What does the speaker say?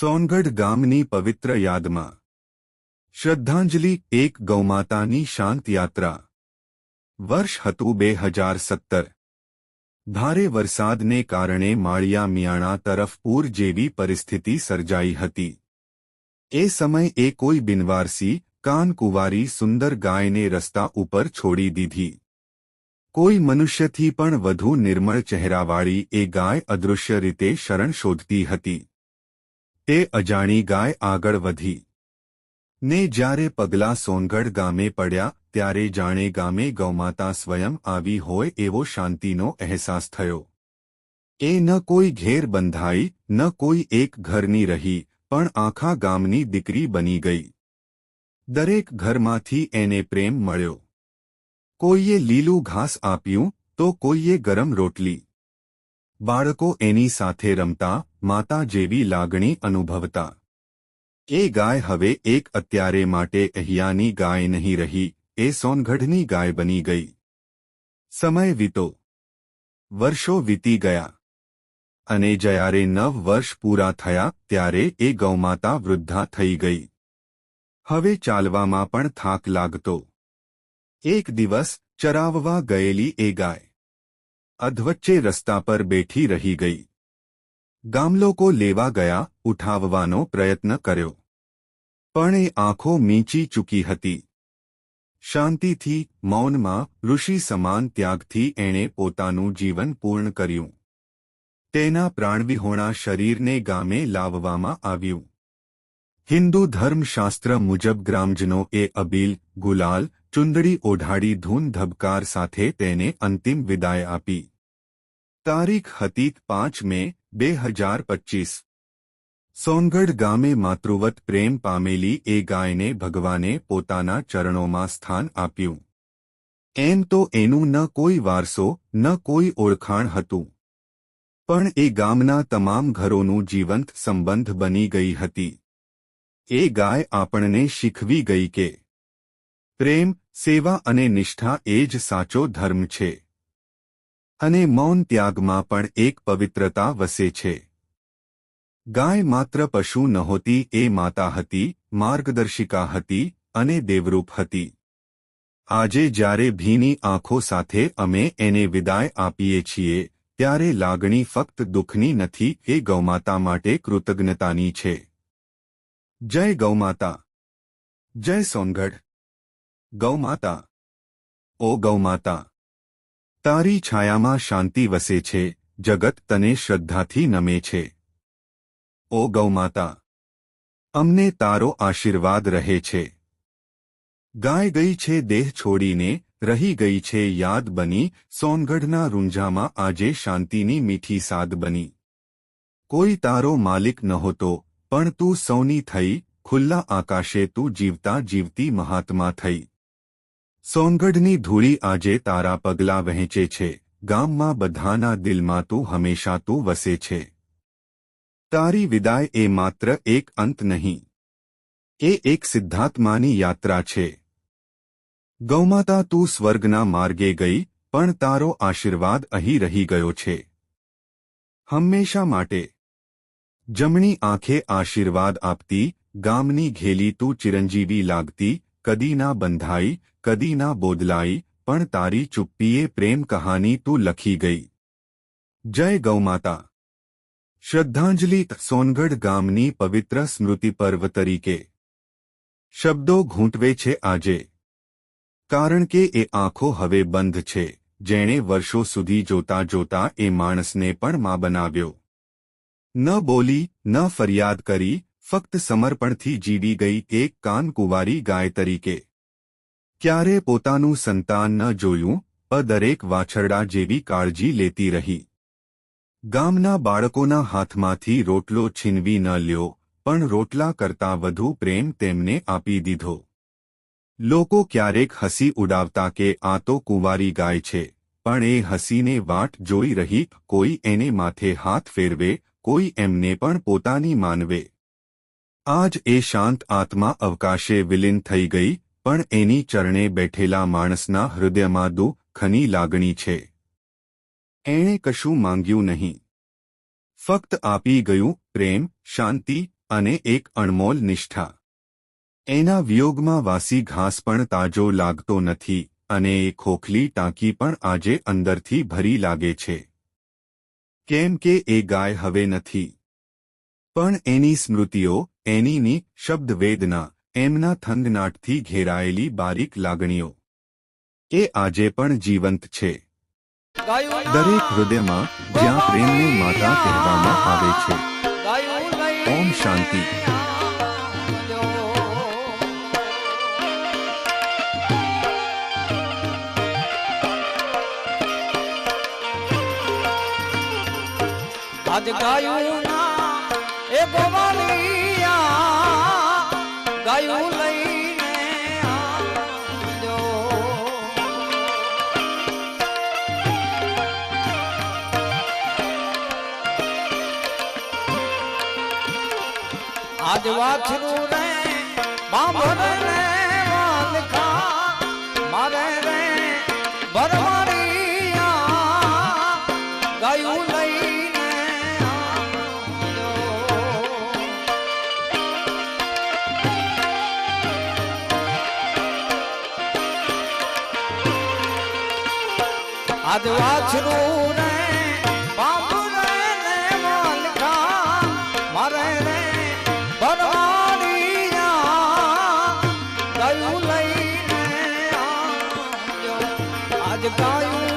સોનગઢ ગામની પવિત્ર યાદમાં. શ્રદ્ધાંજલિ, એક ગૌમાતાની શાંત યાત્રા. વર્ષ હતું બે હજાર સત્તર. ભારે વરસાદને કારણે માળિયા મિયાણા તરફ પૂર જેવી પરિસ્થિતિ સર્જાઈ હતી. એ સમય એ કોઈ બિનવારસી, કાનકુવારી સુંદર ગાયને રસ્તા ઉપર છોડી દીધી. કોઈ મનુષ્યથી પણ વધુ નિર્મળ ચહેરાવાળી એ ગાય અદૃશ્ય રીતે શરણ શોધતી હતી. તે અજાણી ગાય આગળ વધી. ને જ્યારે પગલા સોનગઢ ગામે પડ્યા, ત્યારે જાણે ગામે ગૌમાતા સ્વયં આવી હોય એવો શાંતિનો અહેસાસ થયો. એ ન કોઈ ઘેર બંધાઈ, ન કોઈ એક ઘરની રહી, પણ આખા ગામની દીકરી બની ગઈ. દરેક ઘરમાંથી એને પ્રેમ મળ્યો. કોઈએ લીલું ઘાસ આપ્યું, તો કોઈએ ગરમ રોટલી. બાળકો એની સાથે રમતા, માતા જેવી લાગણી અનુભવતા. એ ગાય હવે એક અત્યારે માટે અહીંયાની ગાય નહીં રહી, એ સોનગઢની ગાય બની ગઈ. સમય વીતો. વર્ષો વીતી ગયા. અને જ્યારે નવ વર્ષ પૂરા થયા, ત્યારે એ ગૌમાતા વૃદ્ધા થઈ ગઈ. હવે ચાલવામાં પણ થાક લાગતો. એક દિવસ ચરાવવા ગયેલી એ ગાય. અધવચ્ચે રસ્તા પર બેઠી રહી ગઈ. ગામલોકો લેવા ગયા, ઉઠાવવાનો પ્રયત્ન કર્યો. પણ એ આંખો મીંચી ચૂકી હતી. શાંતિથી, મૌનમાં, ઋષિ સમાન ત્યાગથી એણે પોતાનું જીવન પૂર્ણ કર્યું. તેના પ્રાણવિહોણા શરીરને ગામે લાવવામાં આવ્યું. હિન્દુ ધર્મશાસ્ત્ર મુજબ ગ્રામજનો એ અબીલ, ગુલાલ ચુંદડી ઓઢાડી ધૂન ધબકાર સાથે તેને અંતિમ વિદાય આપી તારીખ હતી પાંચ મે બે હજાર પચીસ સોનગઢ ગામે માતૃવત પ્રેમ પામેલી એ ગાયને ભગવાને પોતાના ચરણોમાં સ્થાન આપ્યું એમ તો એનું ન કોઈ વારસો ન કોઈ ઓળખાણ હતું પણ એ ગામના તમામ ઘરોનું જીવંત સંબંધ બની ગઈ હતી એ ગાય આપણને શીખવી ગઈ કે પ્રેમ, સેવા અને નિષ્ઠા એ જ સાચો ધર્મ છે. અને મૌન ત્યાગમાં પણ એક પવિત્રતા વસે છે. ગાય માત્ર પશુ નહોતી, એ માતા હતી, માર્ગદર્શિકા હતી અને દેવરૂપ હતી. આજે જ્યારે ભીની આંખો સાથે અમે એને વિદાય આપીએ છીએ, ત્યારે લાગણી ફક્ત દુઃખની નથી, એ ગૌમાતા માટે કૃતજ્ઞતાની છે. જય ગૌમાતા. જય સોનગઢ. ગૌમાતા. ઓ ગૌમાતા, તારી છાયામાં શાંતિ વસે છે, જગત તને શ્રદ્ધાથી નમે છે. ઓ ગૌમાતા, અમને તારો આશીર્વાદ રહે છે. ગાય ગઈ છે દેહ છોડીને, રહી ગઈ છે યાદ બની, સોનગઢના રૂંઝામાં આજે શાંતિની મીઠી સાદ બની. કોઈ તારો માલિક નહોતો, પણ તું સૌની થઈ, ખુલ્લા આકાશે તું જીવતા જીવતી મહાત્મા થઈ. સોનગઢની ધૂળી આજે તારા પગલાં વહેંચે છે. ગામમાં બધાના દિલમાં તું હંમેશા તું વસે છે. તારી વિદાય એ માત્ર એક અંત નહીં. એ એક સિદ્ધાત્માની યાત્રા છે. ગૌમાતા તું સ્વર્ગના માર્ગે ગઈ, પણ તારો આશીર્વાદ અહીં રહી ગયો છે. હંમેશા માટે. જમણી આંખે આશીર્વાદ આપતી, ગામની ઘેલી તું ચિરંજીવી લાગતી, કદી ના બંધાઈ કદી ના બોદલાઈ, પણ તારી ચુપ્પીએ પ્રેમ કહાની તું લખી ગઈ. જય ગૌમાતા. શ્રદ્ધાંજલિ સોનગઢ ગામની પવિત્ર સ્મૃતિ પર્વ તરીકે. શબ્દો ઘૂંટવે છે આજે. કારણ કે એ આંખો હવે બંધ છે, જેણે વર્ષો સુધી જોતા જોતા એ માણસને પણ મા બનાવ્યો. ન બોલી, ન ફરિયાદ કરી, ફક્ત સમર્પણથી જીવી ગઈ એક કાનકુવારી ગાય તરીકે. ક્યારે પોતાનું સંતાન ન જોયું, અ દરેક વાછરડા જેવી કાળજી લેતી રહી. ગામના બાળકોના હાથમાંથી રોટલો છીનવી ન લ્યો, પણ રોટલા કરતાં વધુ પ્રેમ તેમને આપી દીધો. લોકો ક્યારેક હસી ઉડાવતા કે આ તો કુંવારી ગાય છે, પણ એ હસીને વાટ જોઈ રહી, કોઈ એને માથે હાથ ફેરવે, કોઈ એમને પણ પોતાની માનવે. આજ એ શાંત આત્મા અવકાશે વિલીન થઈ ગઈ પણ એની ચરણે બેઠેલા માણસના હૃદયમાં દુઃખની લાગણી છે. એણે કશું માંગ્યું નહીં. ફક્ત આપી ગયું પ્રેમ, શાંતિ અને એક અણમોલ નિષ્ઠા. એના વિયોગમાં વાસી ઘાસ પણ તાજો લાગતો નથી અને એ ખોખલી ટાંકી પણ આજે અંદરથી ભરી લાગે છે. કેમ કે એ ગાય હવે નથી. પણ એની સ્મૃતિઓ, એનીની શબ્દવેદના એમના થંગનાટથી ઘેરાયેલી બારીક લાગણીઓ. એ આજે પણ જીવંત છે. દરેક હૃદયમાં જ્યાં પ્રેમને માતા કહેવામાં આવે છે. ઓમ શાંતિ. આજ ગાયું એ ગોવાલિયા ગાયું લઈને આવજો. આજ વાછરું રે બાંભર રે આજ વાછરું રે બાપુ રે ને વાલખા મારે રે બનવાડિયા ગાયું લઈને ગાયું